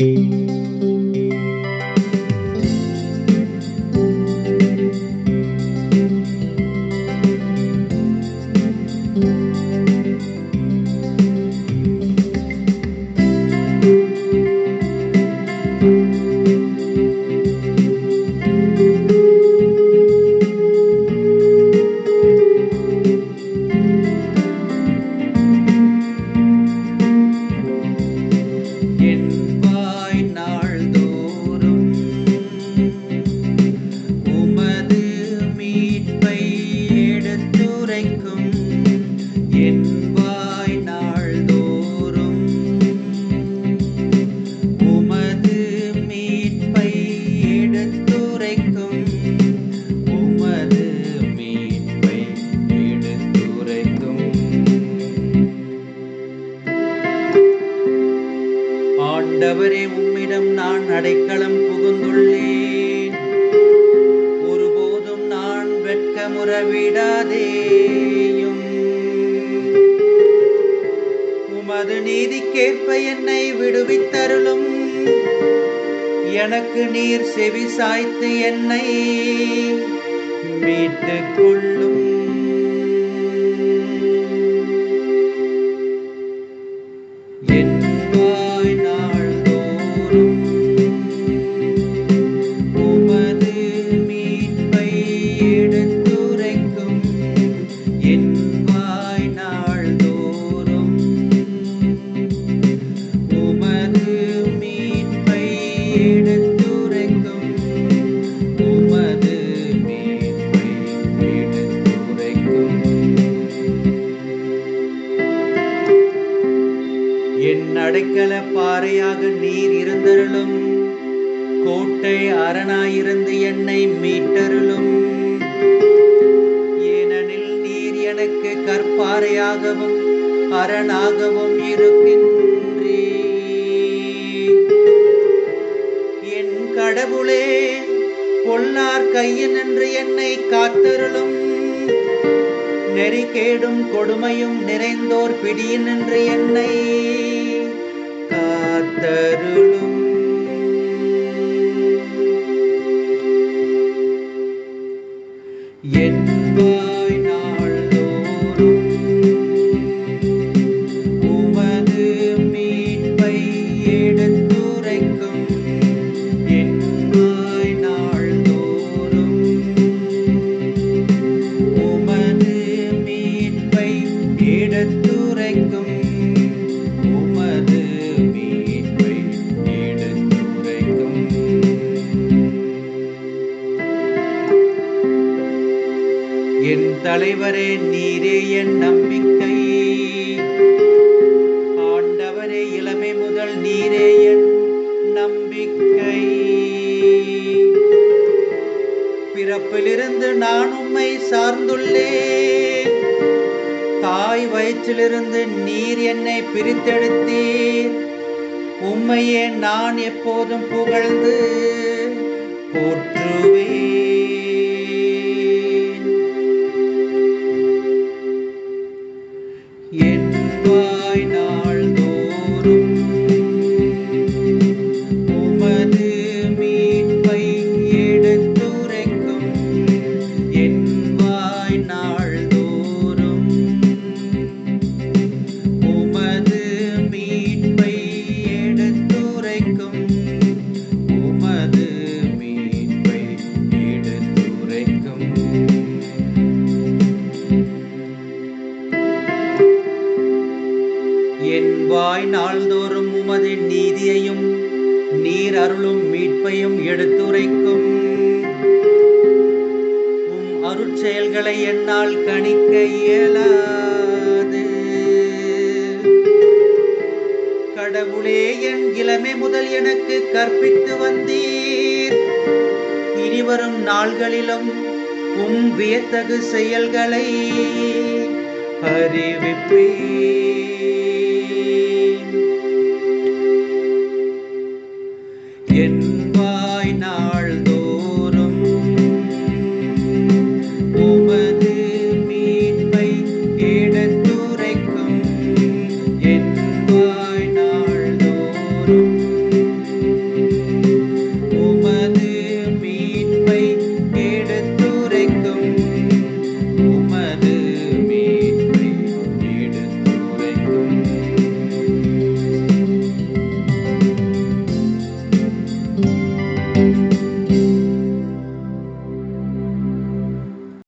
என் ஆண்டவரே உம்மிடம் நான் அடைக்கலம் புகுந்துள்ளேன். ஒருபோதும் நான் வெட்கமுற விடாதேயும் உமது நீதிக்கேற்ப என்னை விடுவித்தருளும். எனக்கு நீர் செவி சாய்த்து என்னை மீட்டுக் கொள்ளும். பாறையாக நீர் இருந்தருளும். கோட்டை அரணாயிருந்து என்னை மீட்டருளும். ஏனெனில் நீர் எனக்கு கற்பாறையாகவும் அரணாகவும் இருக்கின்றே. என் கடவுளே பொல்லார் கையினின்று என்னை காத்தருளும். நெறிகேடும் கொடுமையும் நிறைந்தோர் பிடியினின்று என்னை காத்தருளும் தலைவரே நீரே என் நம்பிக்கை. ஆண்டவரே இளமை முதல் நீரே என் நம்பிக்கை. பிறப்பிலிருந்து நான் உம்மை சார்ந்துள்ளேன். தாய் வயிற்றிலிருந்து நீர் என்னை பிரித்தெடுத்தீர். உம்மையே நான் எப்போதும் புகழ்ந்து போற்றுவேன். என் வாய் நாள்தோறும் என் வாய் நாள்தோறும் உமது நீதியையும் நீர் அருளும் மீட்பையும் எடுத்துரைக்கும். உம் அருட்செயல்களை என்னால் கணிக்க இயலாது. கடவுளே என் இளமை முதல் எனக்கு கற்பித்து வந்தீர். இனிவரும் நாள்களிலும் உம் வியத்தகு செயல்களை அறிவிப்பீர்.